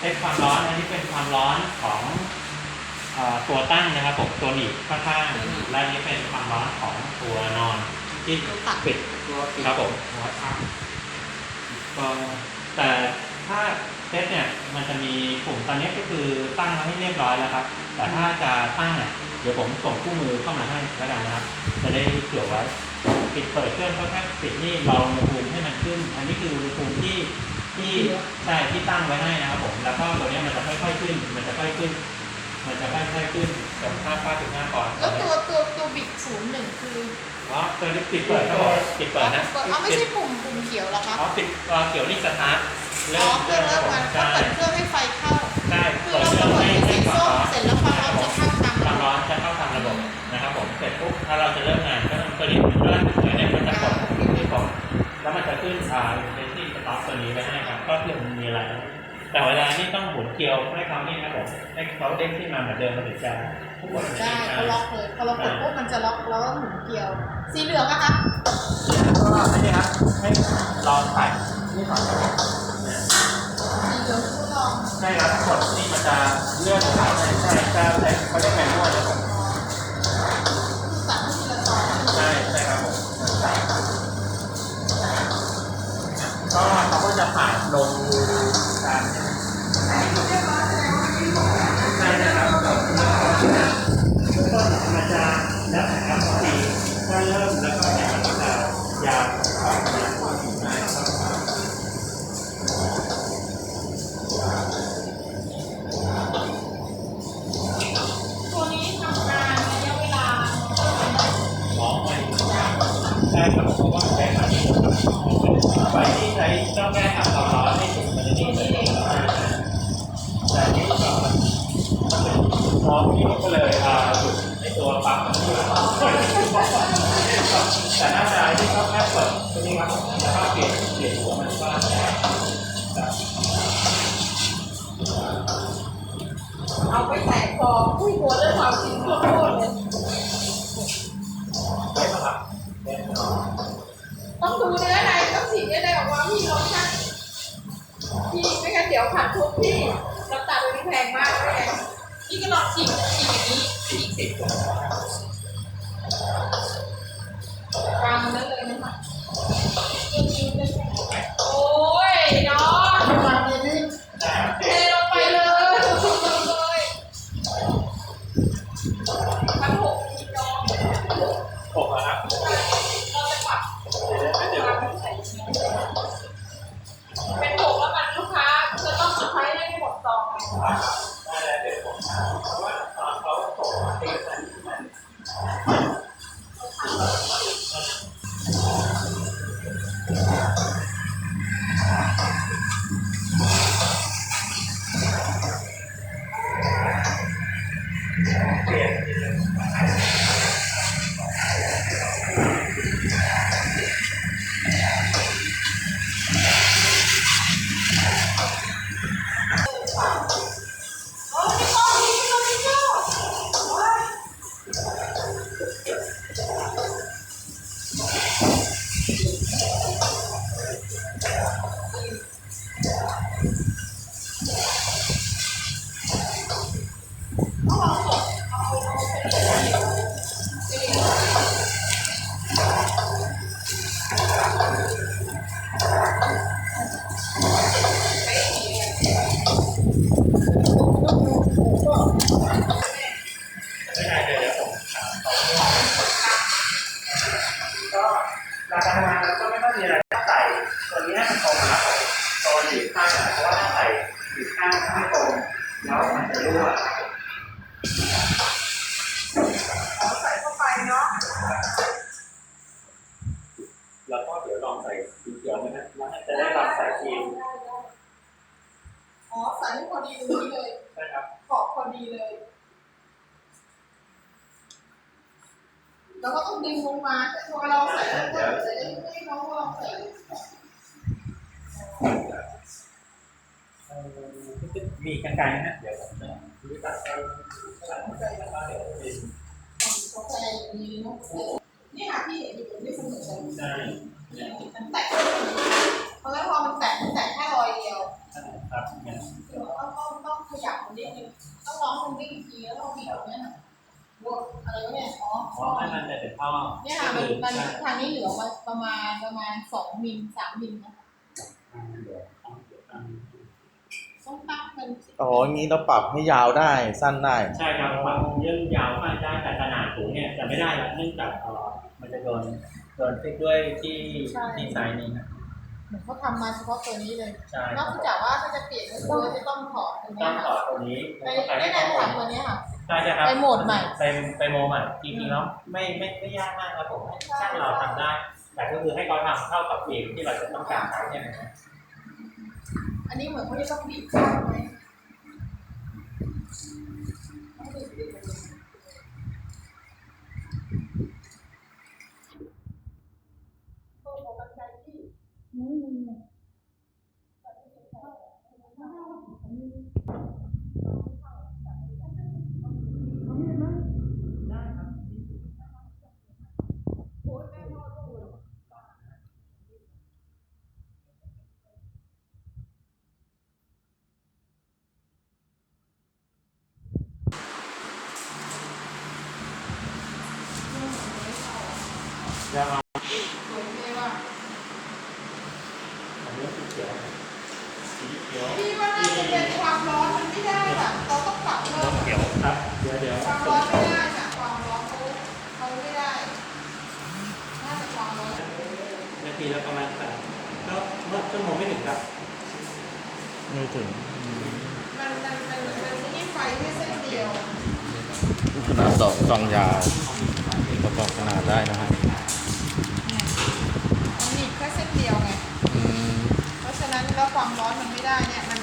เป็นความร้อนอันนี้เป็นความร้อนของเอ่อตัวตั้งนะครับผมตัวหนีบข้างๆและอันนี้เป็นความร้อนของตัวนอนที่ตัวตัดปิดตัวปิดครับผมหัวทับก็แต่ถ้าเซตเนี่ยมันจะมีปุ่มตอนนี้ก็คือตั้งมาให้เรียบร้อยแล้วครับ แต่ถ้าจะตั้งเนี่ยเดี๋ยวผมส่งคู่มือเข้ามาให้แล้วกันนะครับ จะได้เผื่อไว้ ปิดเปิดเครื่องก็แค่ปิดนี่รออุณหภูมิให้มันขึ้น อันนี้คืออุณหภูมิที่ ที่ใช่ที่ตั้งไว้ให้นะครับผมแล้วก็ตัวเนี้ยมันจะค่อยๆขึ้น มันจะค่อยขึ้น มันจะค่อยๆขึ้นจากค่าป้าถึงหน้าก่อนแล้วตัวตัวตัวบิดศูนย์หนึ่งคืออ๋อตัวนี้ปิดเปิดครับผมปิดเปิดนะเอาไม่ใช่ปุ่มปุ่มเขียวเหรอคะอ๋อปิดเอ่อเกี่ยวนี่สตาร์ทอ๋เริ่อมเครื่เริ่องมคเริ่รับผมใช่มมาเขาเปิดเครื่องให้ไฟเข้าใช่คือเปิดเราเครื่ก็องเปิดให้เป็นให้สีความส้มร้อนเสร็จแล้วความร้อนจะเข้าตามความร้อนจะเข้าทางระบบนะครับผมเสร็จปุ๊บถ้าเราจะเริ่มงานก็ต้องตัวนี้มันก็เนี่ยมันจะกดที่กดแล้วมันจะขึ้นอ่าเป็นที่ส ต็อปตัวนี้ไว้ให้ครับก็คือมันมีอะไรแต่เวลานี่ต้องหมุนเกลียวให้เขานี่นะผมให้เขาเด้งขึ้นมาเหมือนเดิมมันถึงจะกดได้เขาล็อกเลยพอเรากดปุ๊บมันจะล็อกแล้วก็หมุนเกลียว สีเหลืองอะคะก็อันนี้ครับให้ลองใส่นี่ก่อนครับสีเหลืองทดลองใช่ครับกดนี่มันจะเลื่อนสายใช่ใช่ใช่ใช่เขาเรียกแมนนวลนะผมตั ผ่านลงการใช่นะครับต้นมันจะแล้วแต่ครับสีถ้าเริ่มแล้วก็เนี่ยมันก็จะยาวออกมาใช่ครับตัวนี้ทำงานระยะเวลาไปใช่ครับเพราะว่าใช้ไฟที่ไฟที่ใช้ ต้องแก้ขับความร้อนให้ถึงมันจะนี่เลยแต่นี่ก็น้องที่ก็เลยอ่าหยุดในตัวปั๊มแต่หน้าจอที่เขาแค่เปิดตัวนี้ครับแล้วก็เปลี่ยนเปลี่ยนหัวมันว่าเอาไปแตะคอผู้หัวด้วยความจริงทั่วโลกเลยได้ปะครับได้เนะต้องดูนื้อในต้อง ฉีกเนื้อในออกมาพี่ลองชั่งพี่ไม่งั้นเดี๋ยวขาดทุกพี่น้ำตาลตันแพงมากเลยพี่ก็ลองฉีกฉีกอย่างนี้ฉีกสิวางนั้นเลยนะคะโอ้ยน้องเทลงไปเลยเลยทั้งหกน้องหกอะครับ นไกลนะเดี๋ยวผมจะรู้จักให้หลังจากนั้นก็เดี๋ยวเป็นกาแฟอย่างนี้เนาะนี่ค่ะพี่เห็นอยู่ไม่เสมอกันใช่มันแตะเพราะงั้นพอมันแตะมันแตะแค่รอยเดียวใช่ครับเนี่ยเดี๋ยวต้องต้องต้องขยับมันนิดนึงต้องร้องมันวิ่งอีกทีแล้วต้องบีบเนี่ยค่ะบวกอะไรวะเนี่ยอ๋อเพราะให้มันเป็นท่อเนี่ยค่ะมันมันทางนี้เหลือมาประมาณประมาณสองมิลสามมิลนะคะต้ องตั้งเป็นอ๋ออย่างนี้เราปรับให้ยาวได้สั้นได้ ใช่ครับความเยื่อยาวมากได้แต่ขนาดถุงเนี่ยจะไม่ได้ครับเนื่องจากเอ่อมันจะโดนโดนฟิกด้วยที่ที่ไซส์นี้นะเหมือนเขาทำมาเฉพาะตัวนี้เลย ใช่นอกจากว่าถ้าจะเปลี่ยนก็คือจะต้องถอดตัวต้เนี้อยงค่ะต่อตัวนี้ไปไปไม่ให้ได้ข้อมูถอลดตัวเนี้ยค่ะใช่ใช่ครับไปโหมดใหม่ ไปไปโมใหม่จริงๆแล้วไม่ไม่ไม่ยากมากครับผมให้ช่างเราทำได้ แต่ก็คือให้เขาทำเท่ากับเองที่เราจะต้องการใช้เนี่ยนะครับ อันนี้เหมือนเขาจะต้องบีบข้างไหม สวยเลยว่ะอันนี้สีเขียวสีเขียวพี่ว่าน่าจะเป็นความร้อนมันไม่ได้อะเราต้องปรับเพิ่มเขียวครับ เดี๋ยวเดี๋ยวความร้อนไม่ได้ค่ะความร้อนเขาเขาไม่ได้ น่าจะความร้อนนาทีละประมาณสามก็เมื่อชั่วโมงไม่ถึงครับไม่ถึงมันมันมันมันไม่ได้ไฟแค่เส้นเดียวขนาดสองซองยาวประกอบขนาดได้นะฮะ มันหนีบแค่เส้นเดียวไง อืม เพราะฉะนั้นแล้ว ความร้อนมันไม่ได้เนี่ยมัน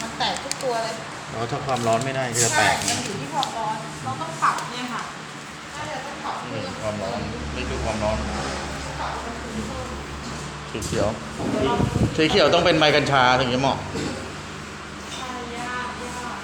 มันแตกทุกตัวเลยแล้วถ้าความร้อนไม่ได้ก็จะแตใช่กมันอยู่ที่ความร้อนเราต้องปรับเนี่ยค่ะน่าจะต้องปรับนี่เพิ่มความร้อนนี่คือความร้อนปรับมันถึงเพิ่มสีเขียวสีเขียวต้องเป็นใบกัญชาถึงจะเหมาะ ใช่ยากยาก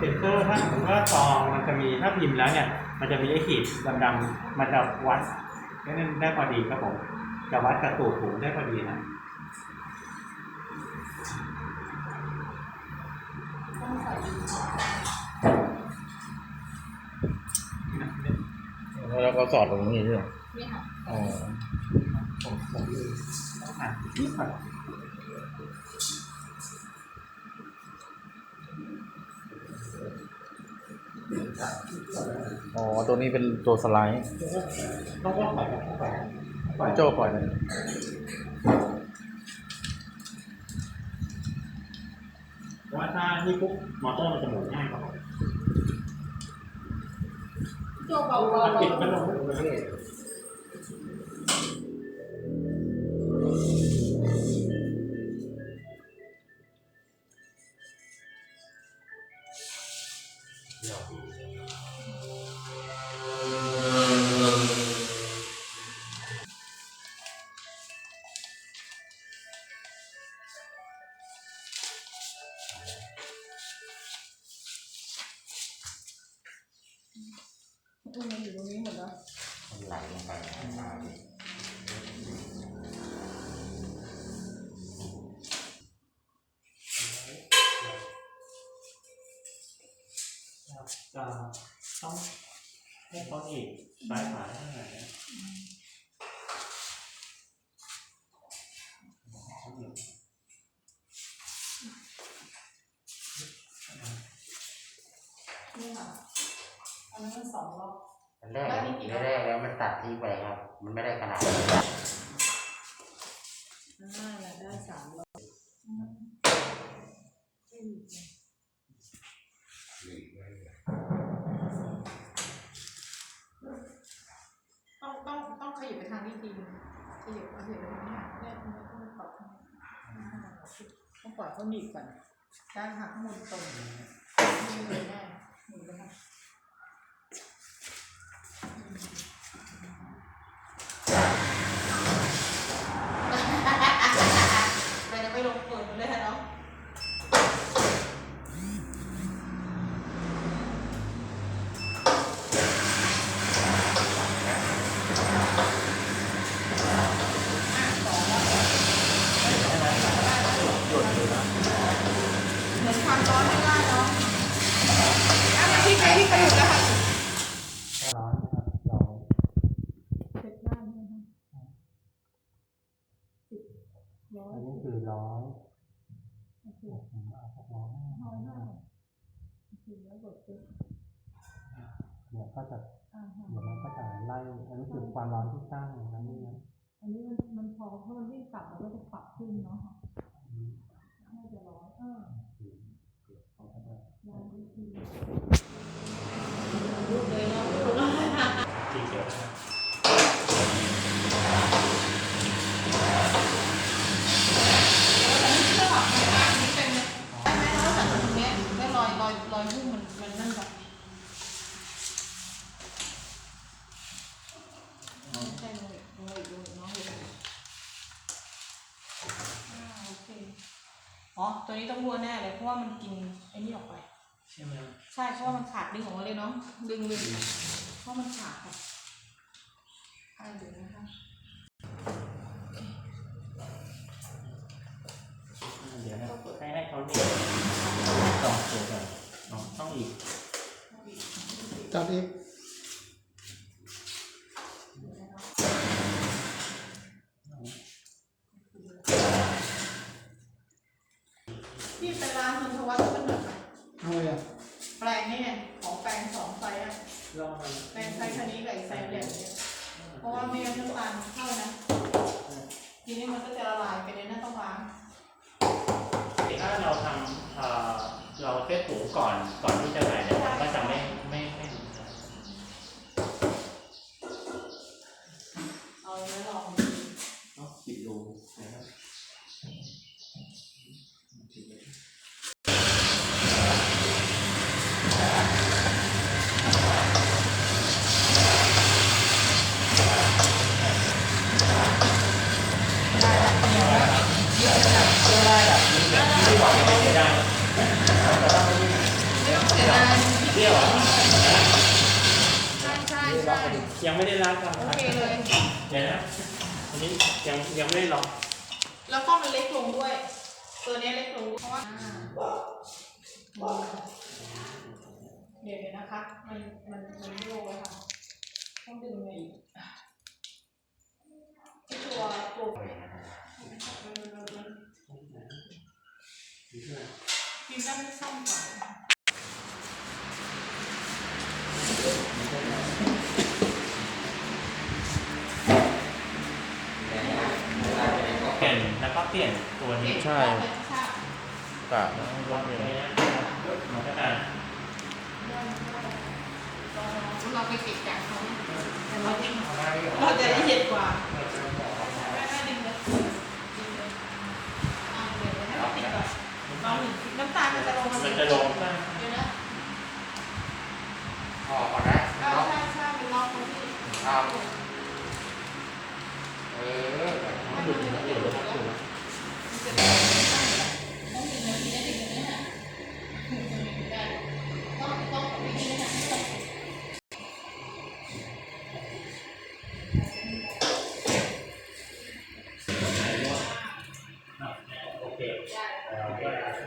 เป็นเซนเซอร์ถ้าสมมติว่าซองมันจะมีถ้าพิมพ์แล้วเนี่ย มันจะมีไอ้ขีดดำๆมันจะวัดได้ได้พอดีครับผมจะวัดกระตูดถุงได้พอดีนะต้องใส่แล้วก็สอดตรงนี้ด้วยนี่ค่ะอ๋อผมผมลืมต้องอ่านนิดหน่อย อ๋อ ตัวนี้เป็นตัวสไลด์ต้องก็ปล่อยปล่อยปล่อยโจ้ปล่อยเลยเพราะว่าถ้านี่ปุ๊บมอเตอร์มันจะหมุนง่ายกว่าโจเบาๆถ้าปิดก็ลงไปเรื่อย จะต้องให้เขาอีกสายขาได้ไหนนะนี่ค่ะอันนั้นมันสองรอบ อันแรกอันแรกแล้วมันตัดทิ้งไปครับ มันไม่ได้ขนาด เดี๋ยวเดี๋ยเนี่ยแม่ทำไมต้องปรับตองปรับเขาหนีก่อนด้านหักข้างบนตรงนี่เลยแม่หนุนไปค่ะ ก็จะอ่าฮะเดี๋ยวมันก็จะไล่อันนี้คือความร้อนที่สร้างนะนี่นะอันนี้มันมันพอเพราะมันวิ่งกลับมันก็จะปรับขึ้นเนาะน่าจะร้อยเออร้อยวิธีลูกเลยเนาะลูกเนาะสีเขียวนะครับอันนี้ก็แบบอันนี้เป็นได้ไหมเราจัดตรงเนี้ยได้รอยรอยรอยหุ้มมันมันนั่นแบบไม่ใช่เลยเลยเลยน้องเลยอ่าโอเคอ๋อ ตัวนี้ต้องรั่วแน่เลยเพราะว่ามันกินไอ้นี่ออกไป ใช่ไหมใช่เพราะว่ามันขาดดึงออกมาเลยเนาะดึงดึงเพราะมันขาดค่ะอ่าเดี๋ยวนะคะเดี๋ยวนะให้ให้เขาเนี่ยสองตัวก่อนอ๋อต้องอีกจับอีก พี่ไปร้านนนทวัฒน์ก็เหนื่อย เอาเลยอะ แปลงนี่ไงของแปลงสองไซส์อะ ลองมัน แปลงไซส์คันนี้กับอีกไซส์เล็กเนี่ยเพราะว่าไม่งั้นน้ำตาลเข้านะทีนี้มันก็จะละลายไปในหน้าต้องล้าง ถ้าเราทำเอ่อ เราเซตถุงก่อนก่อนที่มันก็จะไม่ไม่ไม่หลุดนะ เอาเนื้อลอง เนาะปิดรูนะครับที่บอกยังไม่ได้ได้ ไม่ต้องเสียดาย เที่ยวอะใช่ใช่ใช่ยังไม่ได้รับครับโอเคเลย เดี๋ยวนะอันนี้ยังยังไม่ได้ลองแล้วก็มันเล็กลงด้วย ตัวเนี้ยเล็กลงเพราะว่าเดี๋ยวเดี๋ยวนะคะ มันมันมันโยกแล้วค่ะ ต้องดึงมาอีกที่ตัวตัวพิมพ์ด้านไม่ซ่อมกว่า ล้วก็เปลี่ยนตัวนี้ใช่ใช่กะลองเลยนะมันก็จะเราไปติดจากเขาแต่เราจะเราจะละเอียดกว่าแม่แม่ดึงเลยดึงเลยอ่าเดี๋ยวให้เราติดก่อนลองหนึ่งน้ำตาลมันจะลงมามันจะลง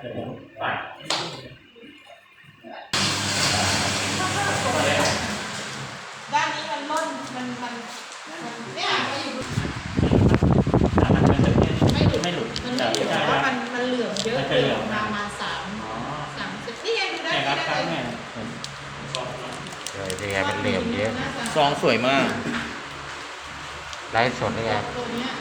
ดี๋ยวผมปัดด้านนี้มันล่นมันมันมันเนี่ยมาอยู่มันมันจะไม่ไม่หลุดไม่หลุดมันแต่ไม่หลุดใช่เพครัราะบมันมันเหลืองเยอะมันจะเกิเหลืนองประมาณสามอ๋อสามสิบนี่ไงดูได้เนี่ยครับคได้รั้งเลเนี่ยยเลยเป็นไงเป็นเหลี่ยมเยอะซองสวยมากไลฟ์สดนี่ไงตัวเนี้ย